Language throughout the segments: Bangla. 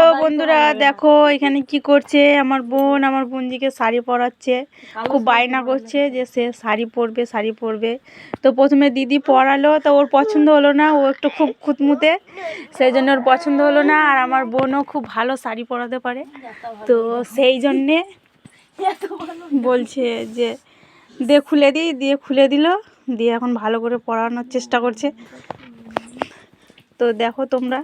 হ্যালো বন্ধুরা দেখো এখানে কি করছে? আমার বোন আমার বোনজিকে শাড়ি পরাচ্ছে। খুব বায়না করছে যে সে শাড়ি পরবে শাড়ি পরবে। তো প্রথমে দিদি পরালো তো ওর পছন্দ হলো না ও একটু খুব খুঁতমুতে। সেই জন্য ওর পছন্দ হলো না আর আমার বোনও খুব ভালো শাড়ি পরাতে পারে। তো সেই জন্যে বলছে যে দিয়ে খুলে দিই দিয়ে খুলে দিল দিয়ে এখন ভালো করে পড়ানোর চেষ্টা করছে। তো দেখো তোমরা।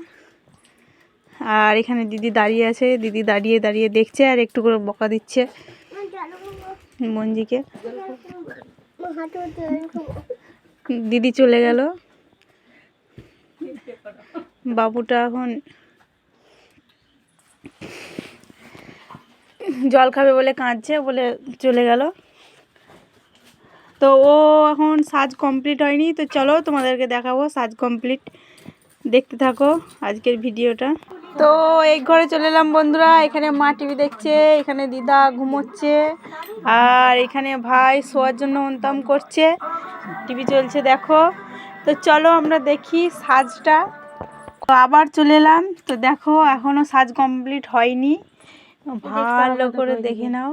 আর এখানে দিদি দাঁড়িয়ে আছে। দিদি দাঁড়িয়ে দাঁড়িয়ে দেখছে আর একটু করে বকা দিচ্ছে মঞ্জিকে দিদি চলে গেল। বাবুটা এখন জল খাবে বলে কাঁদছে, বলে চলে গেল। তো ও এখন সাজ কমপ্লিট হয়নি। তো চলো তোমাদেরকে দেখাবো সাজ কমপ্লিট। দেখতে থাকো আজকের ভিডিওটা। তো এই ঘরে চলে এলাম বন্ধুরা, এখানে মা টিভি দেখছে, এখানে দিদা ঘুমোচ্ছে, আর এখানে ভাই শোয়ার জন্য অন্তাম করছে, টিভি চলছে দেখো। তো চলো আমরা দেখি সাজটা। তো আবার চলে এলাম, তো দেখো এখনও সাজ কমপ্লিট হয়নি। ভালো করে দেখে নাও।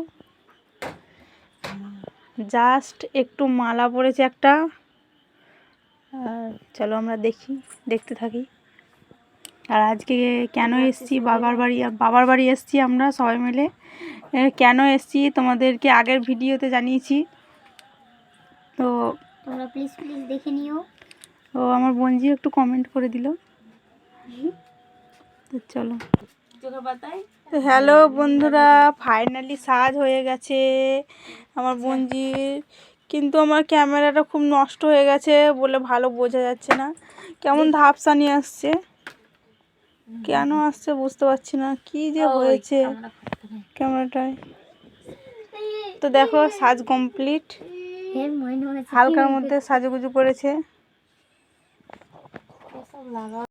জাস্ট একটু মালা পড়েছে একটা। আর চলো আমরা দেখি, দেখতে থাকি। আর আজকে কেন এসছি? বাবার বাড়ি বাবার বাড়ি এসছি আমরা সবাই মিলে। কেন এসছি? তোমাদেরকে আগের ভিডিওতে জানিয়েছি। তো তোমরা প্লিজ প্লিজ দেখে নিও। ও আমার বোনজি একটু কমেন্ট করে দিল। তো চলো। তো হ্যালো বন্ধুরা ফাইনালি সাজ হয়ে গেছে আমার বোনজির। কিন্তু আমার ক্যামেরাটা খুব নষ্ট হয়ে গেছে বলে ভালো বোঝা যাচ্ছে না। কেমন ধাপসানি আসছে? কেন আসছে বুঝতে পারছি না। কি যে হয়েছে ক্যামেরাটায়? তো দেখো সাজ কমপ্লিট। হালকার মধ্যে সাজুগুজু করেছে।